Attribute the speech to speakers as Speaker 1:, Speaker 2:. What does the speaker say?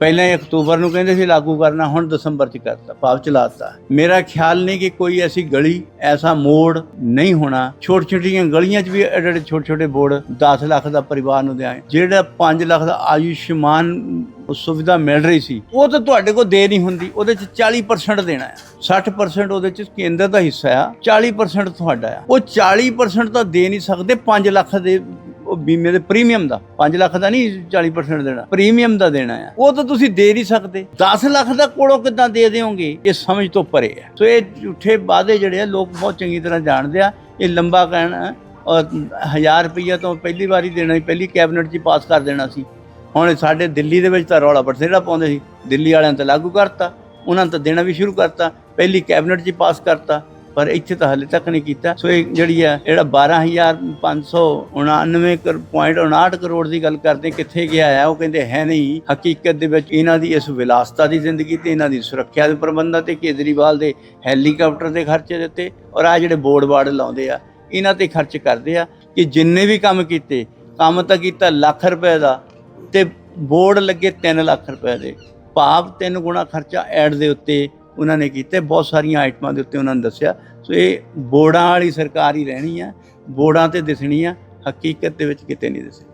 Speaker 1: ਪਹਿਲਾਂ ਇਹ ਅਕਤੂਬਰ ਨੂੰ ਕਹਿੰਦੇ ਸੀ, ਲਾਗੂ ਕਰਨਾ, ਹੁਣ ਦਸੰਬਰ ਚ ਕਰਤਾ, ਭਾਵ ਚਲਾਤਾ। ਮੇਰਾ ਖਿਆਲ ਨਹੀਂ ਕਿ ਕੋਈ ਐਸੀ ਗਲੀ, ਐਸਾ ਮੋੜ ਨਹੀਂ ਹੋਣਾ। ਛੋਟੀ ਛੋਟੀਆਂ ਗਲੀਆਂ 'ਚ ਵੀ ਐਡੇ ਛੋਟੇ ਛੋਟੇ ਬੋਰਡ 10 ਲੱਖ ਦਾ ਪਰਿਵਾਰ ਨੂੰ ਦਿਆਂ, ਜਿਹੜਾ 5 ਲੱਖ ਦਾ ਆਯੁਸ਼ਮਾਨ ਸੁਵਿਧਾ ਮਿਲ ਰਹੀ ਸੀ, ਉਹ ਤਾਂ ਤੁਹਾਡੇ ਕੋਲ ਦੇ ਨਹੀਂ ਹੁੰਦੀ, ਉਹਦੇ 'ਚ 40% ਦੇਣਾ ਹੈ। 60% ਉਹਦੇ 'ਚ ਕੇਂਦਰ ਦਾ ਹਿੱਸਾ ਆ 40% ਤੁਹਾਡਾ ਆ। ਉਹ 40% ਤਾਂ ਦੇ ਨਹੀਂ ਸਕਦੇ 5 ਲੱਖ ਦੇ ਉਹ ਬੀਮੇ ਦੇ ਪ੍ਰੀਮੀਅਮ ਦਾ 5 ਲੱਖ ਦਾ ਨਹੀਂ 40% ਦੇਣਾ, ਪ੍ਰੀਮੀਅਮ ਦਾ ਦੇਣਾ ਆ। ਉਹ ਤਾਂ ਤੁਸੀਂ ਦੇ ਨਹੀਂ ਸਕਦੇ। 10 ਲੱਖ ਦਾ ਕੋਲੋਂ ਕਿੱਦਾਂ ਦੇ ਦਿਓਗੇ? ਇਹ ਸਮਝ ਤੋਂ ਪਰੇ ਹੈ ਸੋ ਇਹ ਝੂਠੇ ਵਾਅਦੇ ਜਿਹੜੇ ਆ, ਲੋਕ ਬਹੁਤ ਚੰਗੀ ਤਰ੍ਹਾਂ ਜਾਣਦੇ ਆ। ਇਹ ਲੰਬਾ ਕਹਿਣਾ ਔਰ 1000 ਰੁਪਈਆ ਤੋਂ ਪਹਿਲੀ ਵਾਰੀ ਦੇਣਾ ਸੀ, ਪਹਿਲੀ ਕੈਬਨਿਟ 'ਚ ਪਾਸ ਕਰ ਦੇਣਾ ਸੀ। ਹੁਣ ਸਾਡੇ ਦਿੱਲੀ ਦੇ ਵਿੱਚ ਤਾਂ ਰੌਲਾ ਬਥੇਰਾ ਪਾਉਂਦੇ ਸੀ। ਦਿੱਲੀ ਵਾਲਿਆਂ ਨੇ ਤਾਂ ਲਾਗੂ ਕਰਤਾ, ਉਹਨਾਂ ਨੇ ਤਾਂ ਦੇਣਾ ਵੀ ਸ਼ੁਰੂ ਕਰਤਾ, ਪਹਿਲੀ ਕੈਬਨਿਟ 'ਚ ਪਾਸ ਕਰਤਾ। ਪਰ ਇੱਥੇ ਤਾਂ ਹਾਲੇ ਤੱਕ ਨਹੀਂ ਕੀਤਾ। ਸੋ ਇਹ ਜਿਹੜੀ ਆ, ਜਿਹੜਾ 12599.59 ਕਰੋੜ ਦੀ ਗੱਲ ਕਰਦੇ, ਕਿੱਥੇ ਗਿਆ ਆ? ਉਹ ਕਹਿੰਦੇ ਹੈ ਨਹੀਂ। ਹਕੀਕਤ ਦੇ ਵਿੱਚ ਇਹਨਾਂ ਦੀ ਇਸ ਵਿਲਾਸਤਾ ਦੀ ਜ਼ਿੰਦਗੀ ਤੇ, ਇਹਨਾਂ ਦੀ ਸੁਰੱਖਿਆ ਦੇ ਪ੍ਰਬੰਧਾਂ ਤੇ, ਕੇਜਰੀਵਾਲ ਦੇ ਹੈਲੀਕਾਪਟਰ ਦੇ ਖਰਚੇ ਦਿੱਤੇ ਔਰ ਆ ਜਿਹੜੇ ਬੋਰਡ ਬਾਰਡ ਲਾਉਂਦੇ ਆ, ਇਹਨਾਂ ਤੇ ਖਰਚ ਕਰਦੇ ਆ ਕਿ ਜਿੰਨੇ ਵੀ ਕੰਮ ਕੀਤੇ, ਕੰਮ ਤਾਂ ਕੀਤਾ ਲੱਖ ਰੁਪਏ ਦਾ ਤੇ ਬੋਰਡ ਲੱਗੇ 3 ਲੱਖ ਰੁਪਏ ਦੇ। ਭਾਵ ਤਿੰਨ ਗੁਣਾ ਖਰਚਾ ਐਡ ਦੇ ਉੱਤੇ ਉਹਨਾਂ ਨੇ ਕੀਤੇ, ਬਹੁਤ ਸਾਰੀਆਂ ਆਈਟਮਾਂ ਦੇ ਉੱਤੇ ਉਹਨਾਂ ਨੇ ਦੱਸਿਆ। ਸੋ ਇਹ ਬੋਰਡਾਂ ਵਾਲੀ ਸਰਕਾਰ ਹੀ ਰਹਿਣੀ ਆ, ਬੋਰਡਾਂ ਤੇ ਦਿਸਣੀ ਆ, ਹਕੀਕਤ ਦੇ ਵਿੱਚ ਕਿਤੇ ਨਹੀਂ ਦਿਸਣੀ।